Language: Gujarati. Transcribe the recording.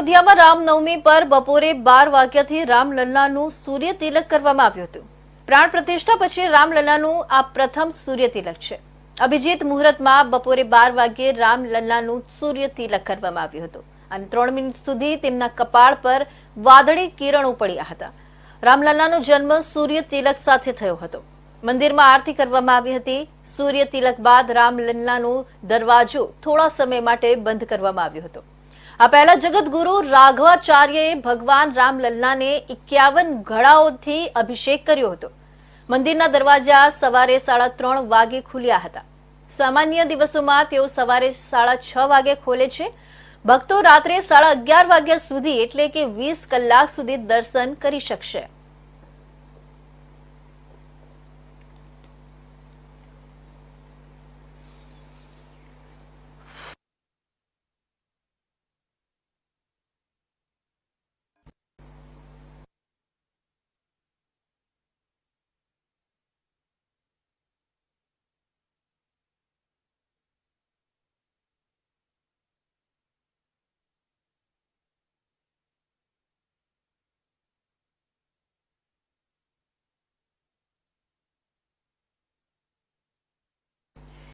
અયોધ્યામાં રામનવમી પર બપોરે બાર વાગ્યાથી રામલલ્લાનું સૂર્ય તિલક કરવામાં આવ્યું હતું. પ્રાણ પ્રતિષ્ઠા પછી રામલલ્લાનું આ પ્રથમ સૂર્ય તિલક છે. અભિજીત મુહૂર્તમાં બપોરે બાર વાગ્યે રામલલ્લાનું સૂર્ય તિલક કરવામાં આવ્યું હતું અને ત્રણ મિનિટ સુધી તેમના કપાળ પર વાદળી કિરણો પડ્યા હતા. રામલલ્લાનો જન્મ સૂર્ય તિલક સાથે થયો હતો. મંદિરમાં આરતી કરવામાં આવી હતી. સૂર્ય તિલક બાદ રામલલ્લાનો દરવાજો થોડા સમય માટે બંધ કરવામાં આવ્યો હતો. આ પહેલા જગતગુરુ રાઘવાચાર્યએ ભગવાન રામલલ્લાને એક્યાવન ઘડાઓથી અભિષેક કર્યો હતો. મંદિરના દરવાજા સવારે સાડા ત્રણ વાગે ખુલ્યા હતા. સામાન્ય દિવસોમાં તેઓ સવારે સાડા છ વાગે ખોલે છે. ભક્તો રાત્રે સાડા અગિયાર વાગ્યા સુધી એટલે કે વીસ કલાક સુધી દર્શન કરી શકશે.